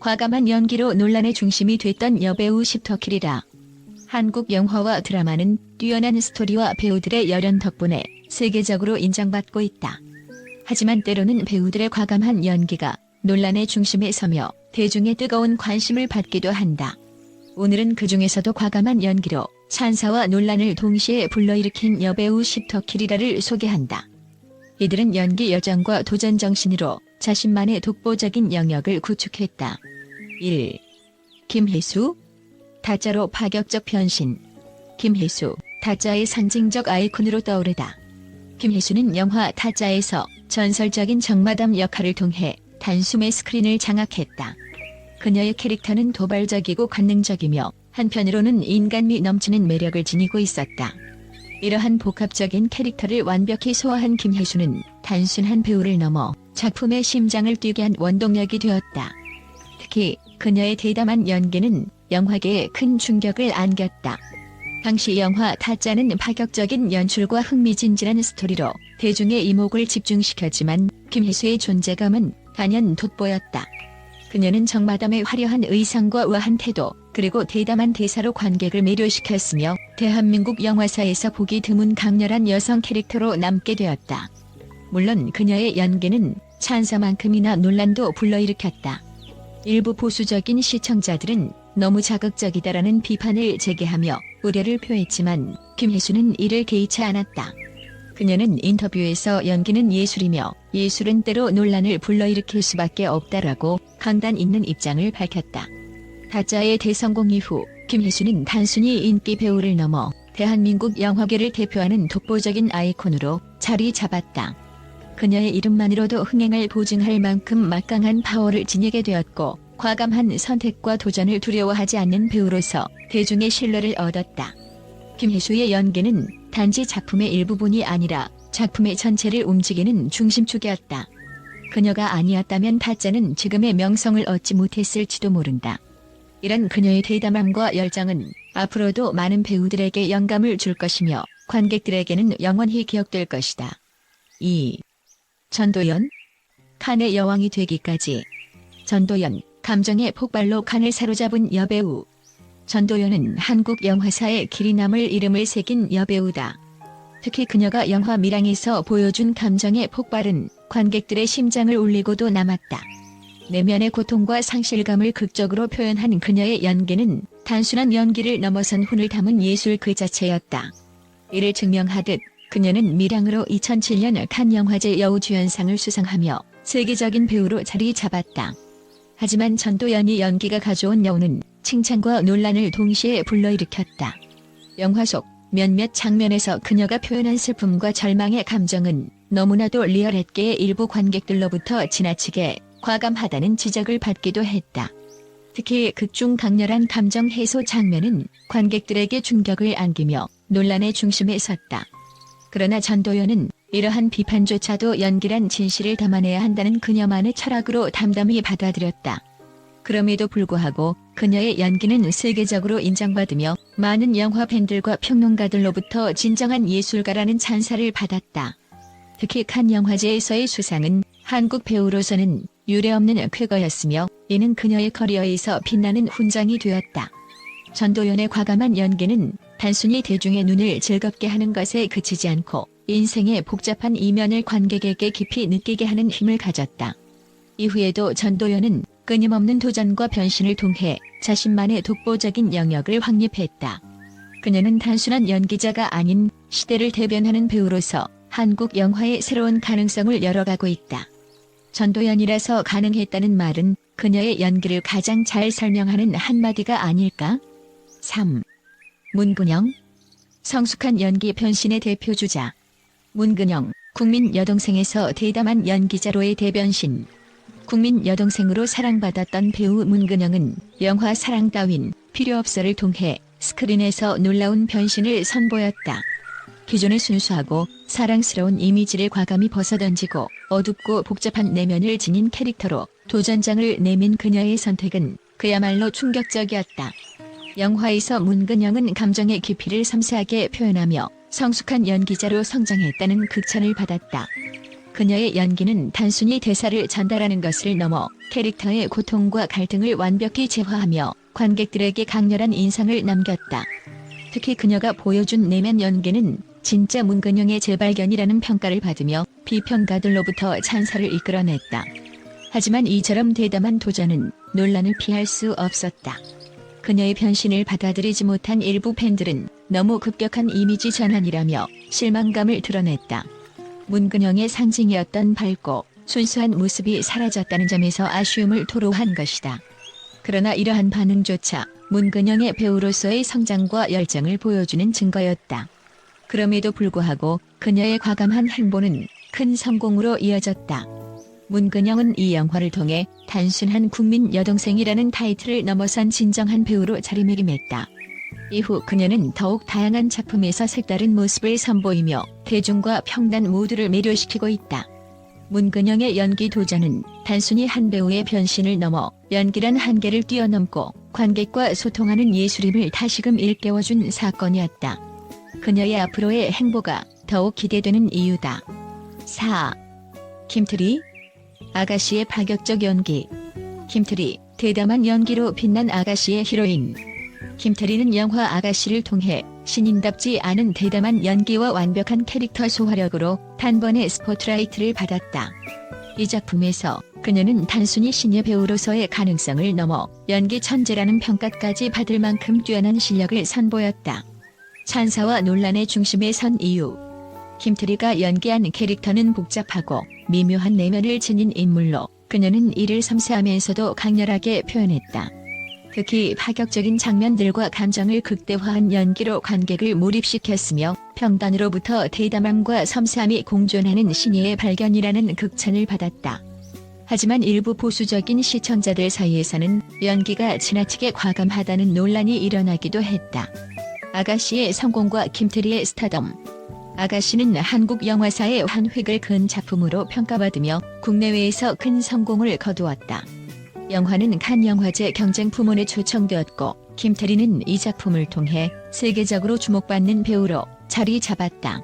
과감한 연기로 논란의 중심이 됐던 여배우 십터킬이라. 한국 영화와 드라마는 뛰어난 스토리와 배우들의 열연 덕분에 세계적으로 인정받고 있다. 하지만 때로는 배우들의 과감한 연기가 논란의 중심에 서며 대중의 뜨거운 관심을 받기도 한다. 오늘은 그 중에서도 과감한 연기로 찬사와 논란을 동시에 불러일으킨 여배우 십터킬이라를 소개한다. 이들은 연기 여정과 도전 정신으로 자신만의 독보적인 영역을 구축했다. 1. 김희수 타짜로 파격적 변신 김희수 타짜의 상징적 아이콘으로 떠오르다. 김희수는 영화 타짜에서 전설적인 정마담 역할을 통해 단숨에 스크린을 장악했다. 그녀의 캐릭터는 도발적이고 관능적이며 한편으로는 인간미 넘치는 매력을 지니고 있었다. 이러한 복합적인 캐릭터를 완벽히 소화한 김혜수는 단순한 배우를 넘어 작품의 심장을 뛰게 한 원동력이 되었다. 특히 그녀의 대담한 연기는 영화계에 큰 충격을 안겼다. 당시 영화 타짜는 파격적인 연출과 흥미진진한 스토리로 대중의 이목을 집중시켰지만 김혜수의 존재감은 단연 돋보였다. 그녀는 정마담의 화려한 의상과 우아한 태도, 그리고 대담한 대사로 관객을 매료시켰으며 대한민국 영화사에서 보기 드문 강렬한 여성 캐릭터로 남게 되었다. 물론 그녀의 연기는 찬사만큼이나 논란도 불러일으켰다. 일부 보수적인 시청자들은 너무 자극적이다라는 비판을 제기하며 우려를 표했지만 김혜수는 이를 개의치 않았다. 그녀는 인터뷰에서 연기는 예술이며 예술은 때로 논란을 불러일으킬 수밖에 없다라고 강단 있는 입장을 밝혔다. 타짜의 대성공 이후 김혜수는 단순히 인기 배우를 넘어 대한민국 영화계를 대표하는 독보적인 아이콘으로 자리 잡았다. 그녀의 이름만으로도 흥행을 보증할 만큼 막강한 파워를 지니게 되었고 과감한 선택과 도전을 두려워하지 않는 배우로서 대중의 신뢰를 얻었다. 김혜수의 연기는 단지 작품의 일부분이 아니라 작품의 전체를 움직이는 중심축이었다. 그녀가 아니었다면 타짜는 지금의 명성을 얻지 못했을지도 모른다. 이런 그녀의 대담함과 열정은 앞으로도 많은 배우들에게 영감을 줄 것이며 관객들에게는 영원히 기억될 것이다. 2. 전도연 칸의 여왕이 되기까지 전도연 감정의 폭발로 칸을 사로잡은 여배우 전도연은 한국 영화사에 길이 남을 이름을 새긴 여배우다. 특히 그녀가 영화 미랑에서 보여준 감정의 폭발은 관객들의 심장을 울리고도 남았다. 내면의 고통과 상실감을 극적으로 표현한 그녀의 연기는 단순한 연기를 넘어선 혼을 담은 예술 그 자체였다. 이를 증명하듯 그녀는 미랑으로 2007년 칸 영화제 여우주연상을 수상하며 세계적인 배우로 자리 잡았다. 하지만 전도연이 연기가 가져온 여우는 칭찬과 논란을 동시에 불러일으켰다. 영화 속 몇몇 장면에서 그녀가 표현한 슬픔과 절망의 감정은 너무나도 리얼했기에 일부 관객들로부터 지나치게 과감하다는 지적을 받기도 했다. 특히 극중 강렬한 감정 해소 장면은 관객들에게 충격을 안기며 논란의 중심에 섰다. 그러나 전도연은 이러한 비판조차도 연기란 진실을 담아내야 한다는 그녀만의 철학으로 담담히 받아들였다. 그럼에도 불구하고 그녀의 연기는 세계적으로 인정받으며 많은 영화 팬들과 평론가들로부터 진정한 예술가라는 찬사를 받았다. 특히 칸 영화제에서의 수상은 한국 배우로서는 유례없는 쾌거였으며 이는 그녀의 커리어에서 빛나는 훈장이 되었다. 전도연의 과감한 연기는 단순히 대중의 눈을 즐겁게 하는 것에 그치지 않고 인생의 복잡한 이면을 관객에게 깊이 느끼게 하는 힘을 가졌다. 이후에도 전도연은 끊임없는 도전과 변신을 통해 자신만의 독보적인 영역을 확립했다. 그녀는 단순한 연기자가 아닌 시대를 대변하는 배우로서 한국 영화의 새로운 가능성을 열어가고 있다. 전도연이라서 가능했다는 말은 그녀의 연기를 가장 잘 설명하는 한마디가 아닐까? 3. 문근영 성숙한 연기 변신의 대표주자 문근영 국민 여동생에서 대담한 연기자로의 대변신 국민 여동생으로 사랑받았던 배우 문근영은 영화 사랑 따윈 필요 없어를 통해 스크린에서 놀라운 변신을 선보였다. 기존의 순수하고 사랑스러운 이미지를 과감히 벗어던지고 어둡고 복잡한 내면을 지닌 캐릭터로 도전장을 내민 그녀의 선택은 그야말로 충격적이었다. 영화에서 문근영은 감정의 깊이를 섬세하게 표현하며 성숙한 연기자로 성장했다는 극찬을 받았다. 그녀의 연기는 단순히 대사를 전달하는 것을 넘어 캐릭터의 고통과 갈등을 완벽히 제화하며 관객들에게 강렬한 인상을 남겼다. 특히 그녀가 보여준 내면 연기는 진짜 문근영의 재발견이라는 평가를 받으며 비평가들로부터 찬사를 이끌어냈다. 하지만 이처럼 대담한 도전은 논란을 피할 수 없었다. 그녀의 변신을 받아들이지 못한 일부 팬들은 너무 급격한 이미지 전환이라며 실망감을 드러냈다. 문근영의 상징이었던 밝고 순수한 모습이 사라졌다는 점에서 아쉬움을 토로한 것이다. 그러나 이러한 반응조차 문근영의 배우로서의 성장과 열정을 보여주는 증거였다. 그럼에도 불구하고 그녀의 과감한 행보는 큰 성공으로 이어졌다. 문근영은 이 영화를 통해 단순한 국민 여동생이라는 타이틀을 넘어선 진정한 배우로 자리매김했다. 이후 그녀는 더욱 다양한 작품에서 색다른 모습을 선보이며 대중과 평단 모두를 매료시키고 있다. 문근영의 연기 도전은 단순히 한 배우의 변신을 넘어 연기란 한계를 뛰어넘고 관객과 소통하는 예술임을 다시금 일깨워준 사건이었다. 그녀의 앞으로의 행보가 더욱 기대되는 이유다. 4. 김트리 아가씨의 파격적 연기 김트리 대담한 연기로 빛난 아가씨의 히로인 김태리는 영화 아가씨를 통해 신인답지 않은 대담한 연기와 완벽한 캐릭터 소화력으로 단번에 스포트라이트를 받았다. 이 작품에서 그녀는 단순히 신예 배우로서의 가능성을 넘어 연기 천재라는 평가까지 받을 만큼 뛰어난 실력을 선보였다. 찬사와 논란의 중심에 선 이유 김트리가 연기한 캐릭터는 복잡하고 미묘한 내면을 지닌 인물로 그녀는 이를 섬세하면서도 강렬하게 표현했다. 특히 파격적인 장면들과 감정을 극대화한 연기로 관객을 몰입시켰으며 평단으로부터 대담함과 섬세함이 공존하는 신예의 발견이라는 극찬을 받았다. 하지만 일부 보수적인 시청자들 사이에서는 연기가 지나치게 과감하다는 논란이 일어나기도 했다. 아가씨의 성공과 김태리의 스타덤 아가씨는 한국 영화사의 한 획을 그은 작품으로 평가받으며 국내외에서 큰 성공을 거두었다. 영화는 칸 영화제 경쟁 부문에 초청되었고 김태리는 이 작품을 통해 세계적으로 주목받는 배우로 자리 잡았다.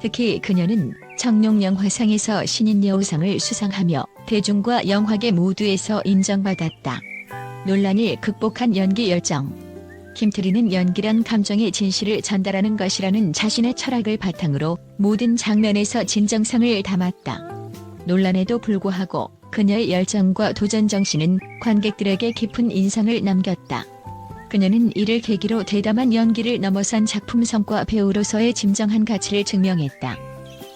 특히 그녀는 청룡 영화상에서 신인 여우상을 수상하며 대중과 영화계 모두에서 인정받았다. 논란을 극복한 연기 열정 김트리는 연기란 감정의 진실을 전달하는 것이라는 자신의 철학을 바탕으로 모든 장면에서 진정성을 담았다. 논란에도 불구하고 그녀의 열정과 도전 정신은 관객들에게 깊은 인상을 남겼다. 그녀는 이를 계기로 대담한 연기를 넘어선 작품 성과 배우로서의 진정한 가치를 증명했다.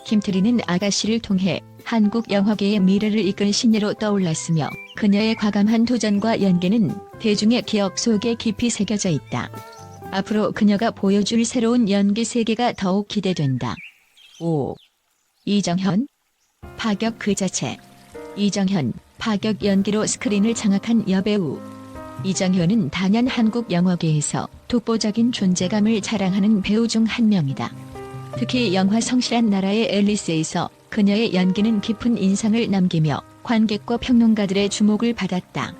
김트리는 아가씨를 통해 한국 영화계의 미래를 이끈 신예로 떠올랐으며 그녀의 과감한 도전과 연기는 대중의 기억 속에 깊이 새겨져 있다. 앞으로 그녀가 보여줄 새로운 연기 세계가 더욱 기대된다. 5. 이정현 파격 그 자체 이정현 파격 연기로 스크린을 장악한 여배우 이정현은 단연 한국 영화계에서 독보적인 존재감을 자랑하는 배우 중 한 명이다. 특히 영화 성실한 나라의 앨리스에서 그녀의 연기는 깊은 인상을 남기며 관객과 평론가들의 주목을 받았다.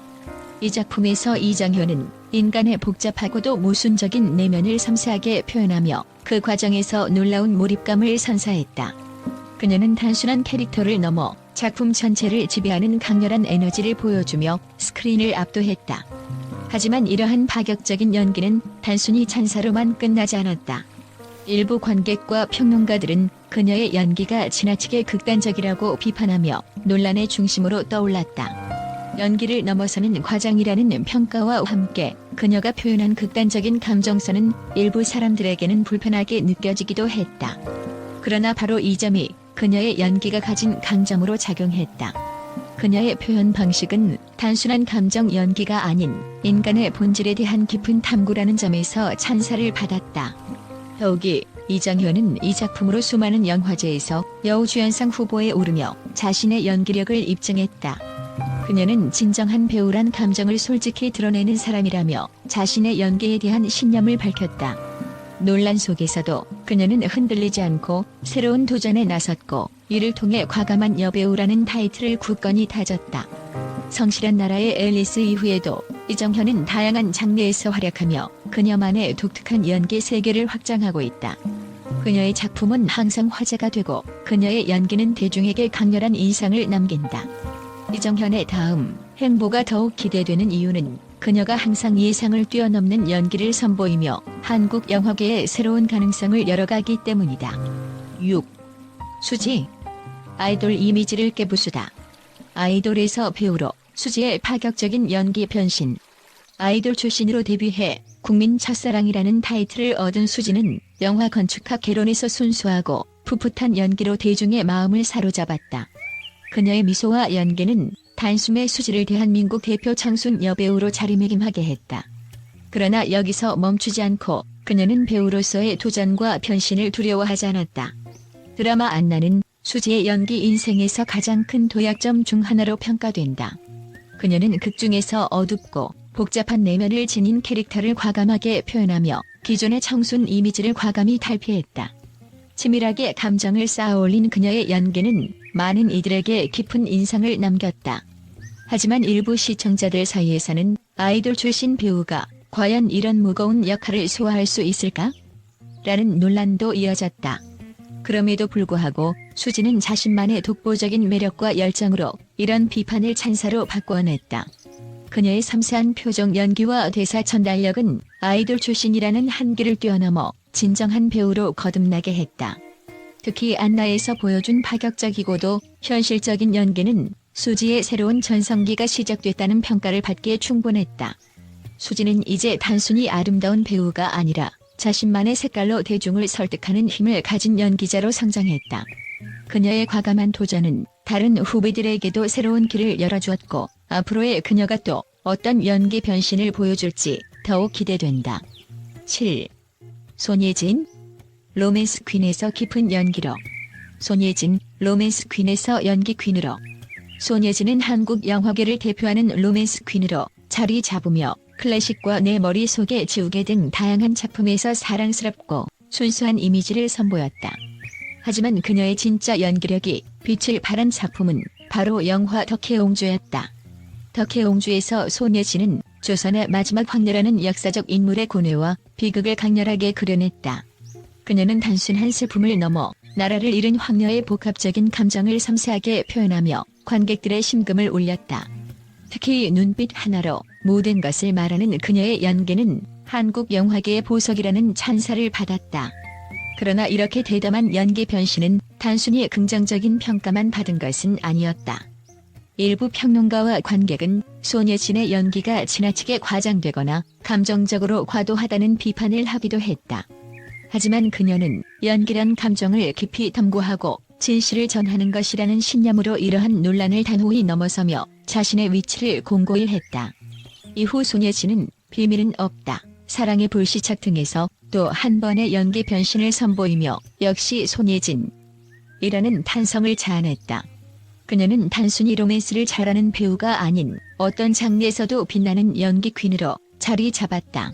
이 작품에서 이정현은 인간의 복잡하고도 모순적인 내면을 섬세하게 표현하며 그 과정에서 놀라운 몰입감을 선사했다. 그녀는 단순한 캐릭터를 넘어 작품 전체를 지배하는 강렬한 에너지를 보여주며 스크린을 압도했다. 하지만 이러한 파격적인 연기는 단순히 찬사로만 끝나지 않았다. 일부 관객과 평론가들은 그녀의 연기가 지나치게 극단적이라고 비판하며 논란의 중심으로 떠올랐다. 연기를 넘어서는 과장이라는 평가와 함께 그녀가 표현한 극단적인 감정선은 일부 사람들에게는 불편하게 느껴지기도 했다. 그러나 바로 이 점이 그녀의 연기가 가진 강점으로 작용했다. 그녀의 표현 방식은 단순한 감정 연기가 아닌 인간의 본질에 대한 깊은 탐구라는 점에서 찬사를 받았다. 더욱이 이정현은 이 작품으로 수많은 영화제에서 여우주연상 후보에 오르며 자신의 연기력을 입증했다. 그녀는 진정한 배우란 감정을 솔직히 드러내는 사람이라며 자신의 연기에 대한 신념을 밝혔다. 논란 속에서도 그녀는 흔들리지 않고 새로운 도전에 나섰고 이를 통해 과감한 여배우라는 타이틀을 굳건히 다졌다. 성실한 나라의 앨리스 이후에도 이정현은 다양한 장르에서 활약하며 그녀만의 독특한 연기 세계를 확장하고 있다. 그녀의 작품은 항상 화제가 되고 그녀의 연기는 대중에게 강렬한 인상을 남긴다. 이정현의 다음 행보가 더욱 기대되는 이유는 그녀가 항상 예상을 뛰어넘는 연기를 선보이며 한국 영화계의 새로운 가능성을 열어가기 때문이다. 6. 수지 아이돌 이미지를 깨부수다. 아이돌에서 배우로 수지의 파격적인 연기 변신. 아이돌 출신으로 데뷔해 국민 첫사랑이라는 타이틀을 얻은 수지는 영화 건축학 개론에서 순수하고 풋풋한 연기로 대중의 마음을 사로잡았다. 그녀의 미소와 연기는 단숨에 수지를 대한민국 대표 청순 여배우로 자리매김하게 했다. 그러나 여기서 멈추지 않고 그녀는 배우로서의 도전과 변신을 두려워하지 않았다. 드라마 안나는 수지의 연기 인생에서 가장 큰 도약점 중 하나로 평가된다. 그녀는 극 중에서 어둡고 복잡한 내면을 지닌 캐릭터를 과감하게 표현하며 기존의 청순 이미지를 과감히 탈피했다. 치밀하게 감정을 쌓아 올린 그녀의 연기는 많은 이들에게 깊은 인상을 남겼다. 하지만 일부 시청자들 사이에서는 아이돌 출신 배우가 과연 이런 무거운 역할을 소화할 수 있을까? 라는 논란도 이어졌다. 그럼에도 불구하고 수지는 자신만의 독보적인 매력과 열정으로 이런 비판을 찬사로 바꿔냈다. 그녀의 섬세한 표정 연기와 대사 전달력은 아이돌 출신이라는 한계를 뛰어넘어 진정한 배우로 거듭나게 했다. 특히 안나에서 보여준 파격적이고도 현실적인 연기는 수지의 새로운 전성기가 시작됐다는 평가를 받기에 충분했다. 수지는 이제 단순히 아름다운 배우가 아니라 자신만의 색깔로 대중을 설득하는 힘을 가진 연기자로 성장했다. 그녀의 과감한 도전은 다른 후배들에게도 새로운 길을 열어주었고 앞으로의 그녀가 또 어떤 연기 변신을 보여줄지 더욱 기대된다. 7. 손예진 로맨스 퀸에서 깊은 연기로 손예진 로맨스 퀸에서 연기 퀸으로 손예진은 한국 영화계를 대표하는 로맨스 퀸으로 자리 잡으며 클래식과 내 머릿속에 지우개 등 다양한 작품에서 사랑스럽고 순수한 이미지를 선보였다. 하지만 그녀의 진짜 연기력이 빛을 발한 작품은 바로 영화 덕혜옹주였다. 덕혜옹주에서 손예진은 조선의 마지막 황녀라는 역사적 인물의 고뇌와 비극을 강렬하게 그려냈다. 그녀는 단순한 슬픔을 넘어 나라를 잃은 황녀의 복합적인 감정을 섬세하게 표현하며 관객들의 심금을 울렸다. 특히 눈빛 하나로 모든 것을 말하는 그녀의 연기는 한국 영화계의 보석이라는 찬사를 받았다. 그러나 이렇게 대담한 연기 변신은 단순히 긍정적인 평가만 받은 것은 아니었다. 일부 평론가와 관객은 손예진의 연기가 지나치게 과장되거나 감정적으로 과도하다는 비판을 하기도 했다. 하지만 그녀는 연기란 감정을 깊이 탐구하고 진실을 전하는 것이라는 신념으로 이러한 논란을 단호히 넘어서며 자신의 위치를 공고히 했다. 이후 손예진은 비밀은 없다. 사랑의 불시착 등에서 또 한 번의 연기 변신을 선보이며 역시 손예진 이라는 탄성을 자아냈다. 그녀는 단순히 로맨스를 잘하는 배우가 아닌 어떤 장르에서도 빛나는 연기 퀸으로 자리 잡았다.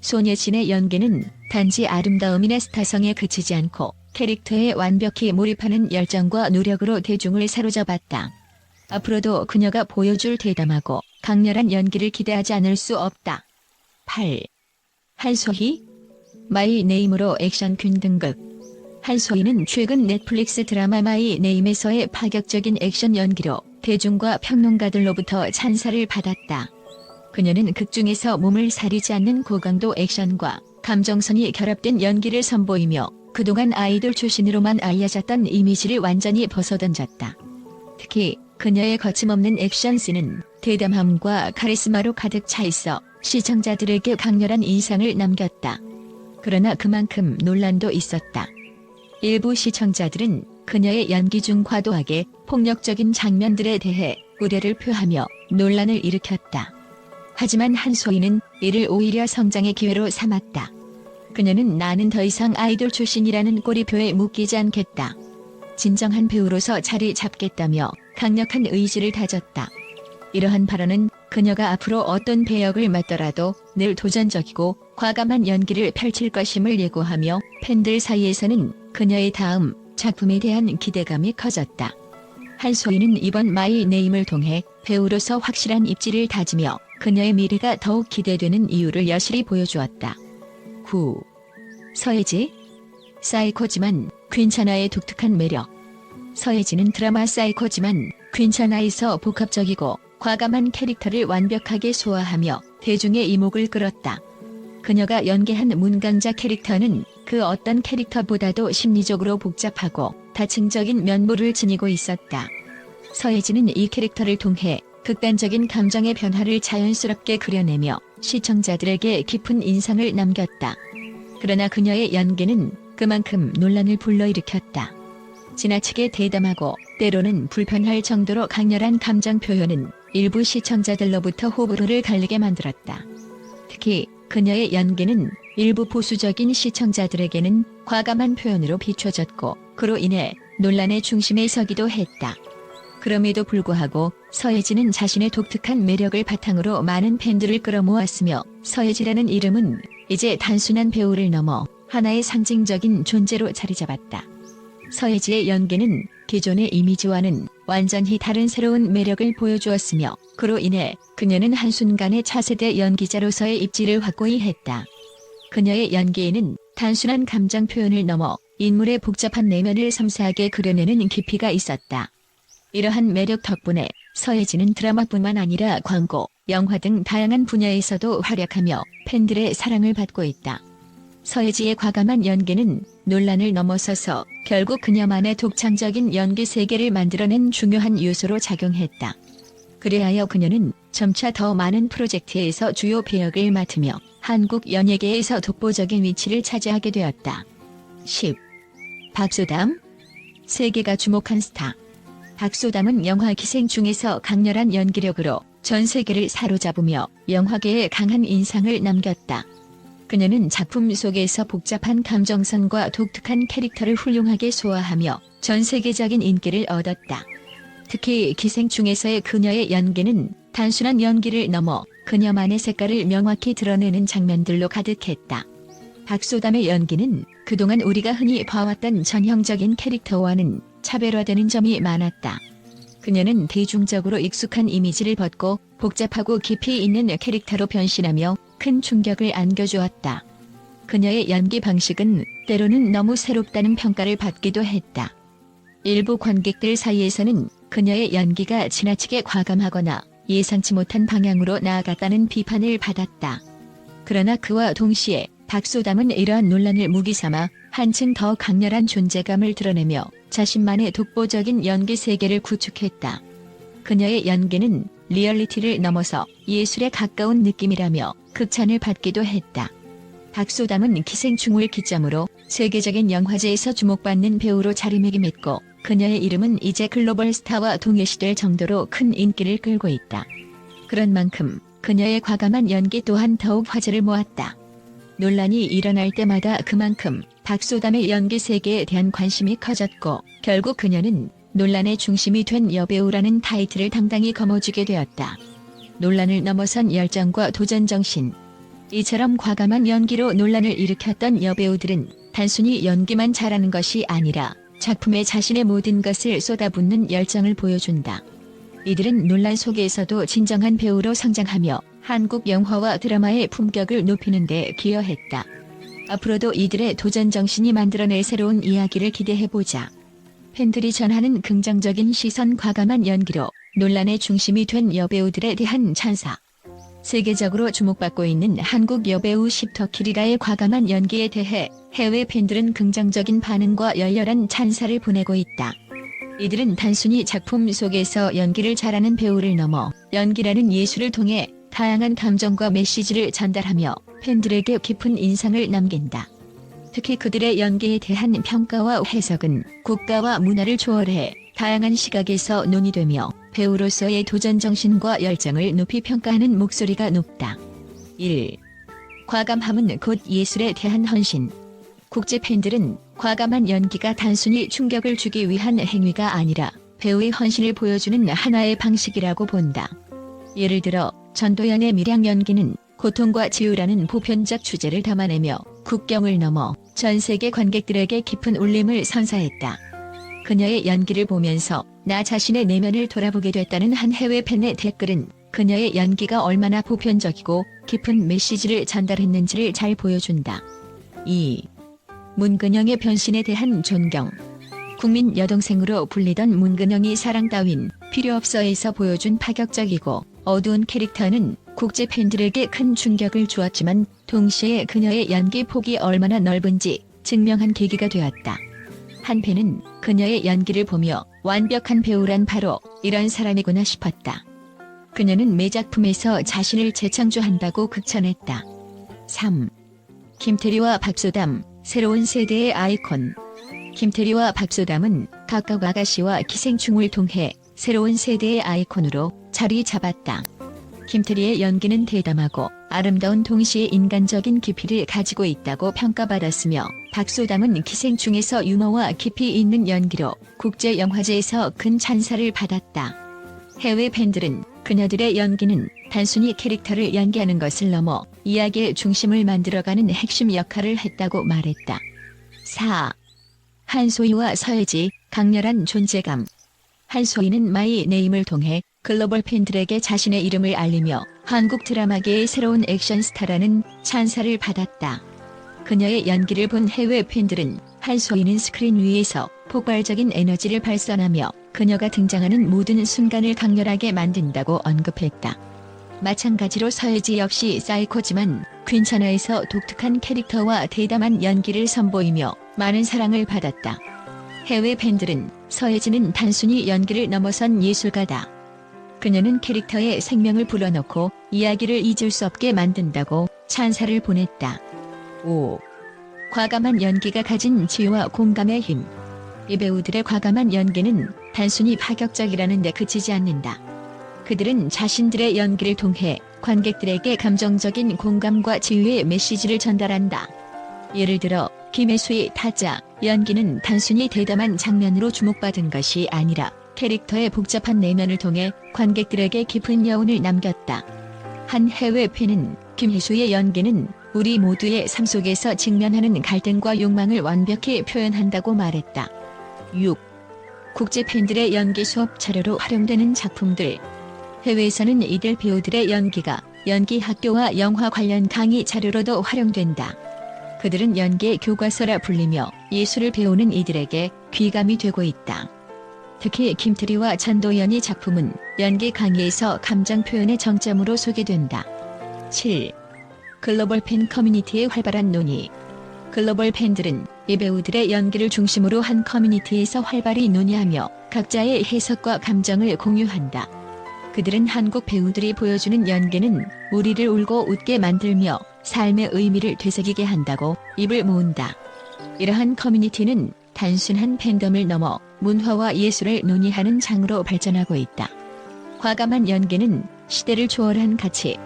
손예진의 연기는 단지 아름다움이나 스타성에 그치지 않고 캐릭터에 완벽히 몰입하는 열정과 노력으로 대중을 사로잡았다. 앞으로도 그녀가 보여줄 대담하고 강렬한 연기를 기대하지 않을 수 없다. 8. 한소희 마이 네임으로 액션 퀸 등극 한소희는 최근 넷플릭스 드라마 마이 네임에서의 파격적인 액션 연기로 대중과 평론가들로부터 찬사를 받았다. 그녀는 극 중에서 몸을 사리지 않는 고강도 액션과 감정선이 결합된 연기를 선보이며 그동안 아이돌 출신으로만 알려졌던 이미지를 완전히 벗어던졌다. 특히 그녀의 거침없는 액션씬은 대담함과 카리스마로 가득 차 있어 시청자들에게 강렬한 인상을 남겼다. 그러나 그만큼 논란도 있었다. 일부 시청자들은 그녀의 연기 중 과도하게 폭력적인 장면들에 대해 우려를 표하며 논란을 일으켰다. 하지만 한소희는 이를 오히려 성장의 기회로 삼았다. 그녀는 나는 더 이상 아이돌 출신이라는 꼬리표에 묶이지 않겠다. 진정한 배우로서 자리 잡겠다며 강력한 의지를 다졌다. 이러한 발언은 그녀가 앞으로 어떤 배역을 맡더라도 늘 도전적이고 과감한 연기를 펼칠 것임을 예고하며 팬들 사이에서는 그녀의 다음 작품에 대한 기대감이 커졌다. 한소희는 이번 마이 네임을 통해 배우로서 확실한 입지를 다지며 그녀의 미래가 더욱 기대되는 이유를 여실히 보여주었다. 9. 서예지 사이코지만 괜찮아의 독특한 매력. 서예진은 드라마 사이코지만 괜찮아에서 복합적이고 과감한 캐릭터를 완벽하게 소화하며 대중의 이목을 끌었다. 그녀가 연기한 문강자 캐릭터는 그 어떤 캐릭터보다도 심리적으로 복잡하고 다층적인 면모를 지니고 있었다. 서예진은 이 캐릭터를 통해 극단적인 감정의 변화를 자연스럽게 그려내며 시청자들에게 깊은 인상을 남겼다. 그러나 그녀의 연기는 그만큼 논란을 불러일으켰다. 지나치게 대담하고 때로는 불편할 정도로 강렬한 감정 표현은 일부 시청자들로부터 호불호를 갈리게 만들었다. 특히 그녀의 연기는 일부 보수적인 시청자들에게는 과감한 표현으로 비춰졌고 그로 인해 논란의 중심에 서기도 했다. 그럼에도 불구하고 서예진은 자신의 독특한 매력을 바탕으로 많은 팬들을 끌어모았으며 서예지라는 이름은 이제 단순한 배우를 넘어 하나의 상징적인 존재로 자리 잡았다. 서예지의 연기는 기존의 이미지와는 완전히 다른 새로운 매력을 보여주었으며 그로 인해 그녀는 한순간에 차세대 연기자로서의 입지를 확고히 했다. 그녀의 연기에는 단순한 감정 표현을 넘어 인물의 복잡한 내면을 섬세하게 그려내는 깊이가 있었다. 이러한 매력 덕분에 서예진은 드라마뿐만 아니라 광고, 영화 등 다양한 분야에서도 활약하며 팬들의 사랑을 받고 있다. 서예지의 과감한 연기는 논란을 넘어서서 결국 그녀만의 독창적인 연기 세계를 만들어낸 중요한 요소로 작용했다. 그리하여 그녀는 점차 더 많은 프로젝트에서 주요 배역을 맡으며 한국 연예계에서 독보적인 위치를 차지하게 되었다. 10. 박소담 세계가 주목한 스타 박소담은 영화 기생 중에서 강렬한 연기력으로 전 세계를 사로잡으며 영화계에 강한 인상을 남겼다. 그녀는 작품 속에서 복잡한 감정선과 독특한 캐릭터를 훌륭하게 소화하며 전 세계적인 인기를 얻었다. 특히 기생충에서의 그녀의 연기는 단순한 연기를 넘어 그녀만의 색깔을 명확히 드러내는 장면들로 가득했다. 박소담의 연기는 그동안 우리가 흔히 봐왔던 전형적인 캐릭터와는 차별화되는 점이 많았다. 그녀는 대중적으로 익숙한 이미지를 벗고 복잡하고 깊이 있는 캐릭터로 변신하며 큰 충격을 안겨주었다. 그녀의 연기 방식은 때로는 너무 새롭다는 평가를 받기도 했다. 일부 관객들 사이에서는 그녀의 연기가 지나치게 과감하거나 예상치 못한 방향으로 나아갔다는 비판을 받았다. 그러나 그와 동시에 박소담은 이러한 논란을 무기 삼아 한층 더 강렬한 존재감을 드러내며 자신만의 독보적인 연기 세계를 구축했다. 그녀의 연기는 리얼리티를 넘어서 예술에 가까운 느낌이라며 극찬을 받기도 했다. 박소담은 기생충을 기점으로 세계적인 영화제에서 주목받는 배우로 자리매김했고 그녀의 이름은 이제 글로벌 스타와 동일시될 정도로 큰 인기를 끌고 있다. 그런 만큼 그녀의 과감한 연기 또한 더욱 화제를 모았다. 논란이 일어날 때마다 그만큼 박소담의 연기 세계에 대한 관심이 커졌고 결국 그녀는 논란의 중심이 된 여배우라는 타이틀을 당당히 거머쥐게 되었다. 논란을 넘어선 열정과 도전 정신. 이처럼 과감한 연기로 논란을 일으켰던 여배우들은 단순히 연기만 잘하는 것이 아니라 작품에 자신의 모든 것을 쏟아붓는 열정을 보여준다. 이들은 논란 속에서도 진정한 배우로 성장하며 한국 영화와 드라마의 품격을 높이는 데 기여했다. 앞으로도 이들의 도전 정신이 만들어낼 새로운 이야기를 기대해보자. 팬들이 전하는 긍정적인 시선 과감한 연기로 논란의 중심이 된 여배우들에 대한 찬사. 세계적으로 주목받고 있는 한국 여배우 십터키리라의 과감한 연기에 대해 해외 팬들은 긍정적인 반응과 열렬한 찬사를 보내고 있다. 이들은 단순히 작품 속에서 연기를 잘하는 배우를 넘어 연기라는 예술을 통해 다양한 감정과 메시지를 전달하며 팬들에게 깊은 인상을 남긴다. 특히 그들의 연기에 대한 평가와 해석은 국가와 문화를 초월해 다양한 시각에서 논의되며 배우로서의 도전 정신과 열정을 높이 평가하는 목소리가 높다. 1. 과감함은 곧 예술에 대한 헌신. 국제 팬들은 과감한 연기가 단순히 충격을 주기 위한 행위가 아니라 배우의 헌신을 보여주는 하나의 방식이라고 본다. 예를 들어 전도연의 밀양 연기는 고통과 치유라는 보편적 주제를 담아내며 국경을 넘어 전 세계 관객들에게 깊은 울림을 선사했다. 그녀의 연기를 보면서 나 자신의 내면을 돌아보게 됐다는 한 해외 팬의 댓글은 그녀의 연기가 얼마나 보편적이고 깊은 메시지를 전달했는지를 잘 보여준다. 2. 문근영의 변신에 대한 존경. 국민 여동생으로 불리던 문근영이 사랑 따윈 필요 없어에서 보여준 파격적이고 어두운 캐릭터는 국제 팬들에게 큰 충격을 주었지만 동시에 그녀의 연기 폭이 얼마나 넓은지 증명한 계기가 되었다. 한 팬은 그녀의 연기를 보며 완벽한 배우란 바로 이런 사람이구나 싶었다. 그녀는 매 작품에서 자신을 재창조한다고 극찬했다. 3. 김태리와 박소담, 새로운 세대의 아이콘. 김태리와 박소담은 각각 아가씨와 기생충을 통해 새로운 세대의 아이콘으로 자리 잡았다. 김태리의 연기는 대담하고 아름다운 동시에 인간적인 깊이를 가지고 있다고 평가받았으며 박소담은 기생충에서 유머와 깊이 있는 연기로 국제 영화제에서 큰 찬사를 받았다. 해외 팬들은 그녀들의 연기는 단순히 캐릭터를 연기하는 것을 넘어 이야기의 중심을 만들어가는 핵심 역할을 했다고 말했다. 4. 한소희와 서혜지, 강렬한 존재감. 한소희는 마이 네임을 통해 글로벌 팬들에게 자신의 이름을 알리며 한국 드라마계의 새로운 액션 스타라는 찬사를 받았다. 그녀의 연기를 본 해외 팬들은 한소희는 스크린 위에서 폭발적인 에너지를 발산하며 그녀가 등장하는 모든 순간을 강렬하게 만든다고 언급했다. 마찬가지로 서혜지 역시 사이코지만 괜찮아에서 독특한 캐릭터와 대담한 연기를 선보이며 많은 사랑을 받았다. 해외 팬들은 서혜지는 단순히 연기를 넘어선 예술가다. 그녀는 캐릭터에 생명을 불어넣고 이야기를 잊을 수 없게 만든다고 찬사를 보냈다. 5. 과감한 연기가 가진 지혜와 공감의 힘. 이 배우들의 과감한 연기는 단순히 파격적이라는 데 그치지 않는다. 그들은 자신들의 연기를 통해 관객들에게 감정적인 공감과 지휘의 메시지를 전달한다. 예를 들어 김혜수의 타짜 연기는 단순히 대담한 장면으로 주목받은 것이 아니라 캐릭터의 복잡한 내면을 통해 관객들에게 깊은 여운을 남겼다. 한 해외 팬은 김혜수의 연기는 우리 모두의 삶 속에서 직면하는 갈등과 욕망을 완벽히 표현한다고 말했다. 6. 국제 팬들의 연기 수업 자료로 활용되는 작품들. 해외에서는 이들 배우들의 연기가 연기 학교와 영화 관련 강의 자료로도 활용된다. 그들은 연기의 교과서라 불리며 예술을 배우는 이들에게 귀감이 되고 있다. 특히 김트리와 전도연이 작품은 연기 강의에서 감정 표현의 정점으로 소개된다. 7. 글로벌 팬 커뮤니티의 활발한 논의. 글로벌 팬들은 이 배우들의 연기를 중심으로 한 커뮤니티에서 활발히 논의하며 각자의 해석과 감정을 공유한다. 그들은 한국 배우들이 보여주는 연기는 우리를 울고 웃게 만들며 삶의 의미를 되새기게 한다고 입을 모은다. 이러한 커뮤니티는 단순한 팬덤을 넘어 문화와 예술을 논의하는 장으로 발전하고 있다. 과감한 연기는 시대를 초월한 가치.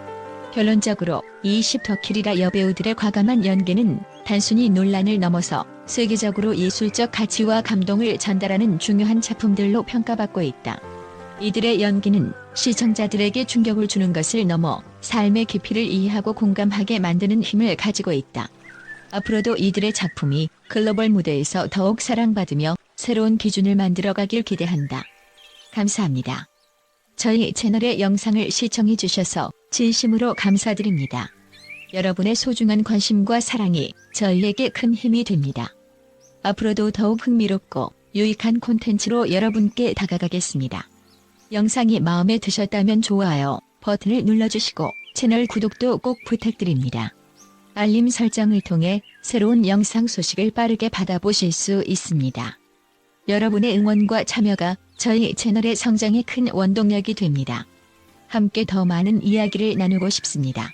결론적으로 20더킬이라 여배우들의 과감한 연기는 단순히 논란을 넘어서 세계적으로 예술적 가치와 감동을 전달하는 중요한 작품들로 평가받고 있다. 이들의 연기는 시청자들에게 충격을 주는 것을 넘어 삶의 깊이를 이해하고 공감하게 만드는 힘을 가지고 있다. 앞으로도 이들의 작품이 글로벌 무대에서 더욱 사랑받으며 새로운 기준을 만들어가길 기대한다. 감사합니다. 저희 채널의 영상을 시청해 주셔서 진심으로 감사드립니다. 여러분의 소중한 관심과 사랑이 저희에게 큰 힘이 됩니다. 앞으로도 더욱 흥미롭고 유익한 콘텐츠로 여러분께 다가가겠습니다. 영상이 마음에 드셨다면 좋아요 버튼을 눌러주시고 채널 구독도 꼭 부탁드립니다. 알림 설정을 통해 새로운 영상 소식을 빠르게 받아보실 수 있습니다. 여러분의 응원과 참여가 저희 채널의 성장에 큰 원동력이 됩니다. 함께 더 많은 이야기를 나누고 싶습니다.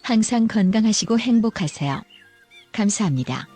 항상 건강하시고 행복하세요. 감사합니다.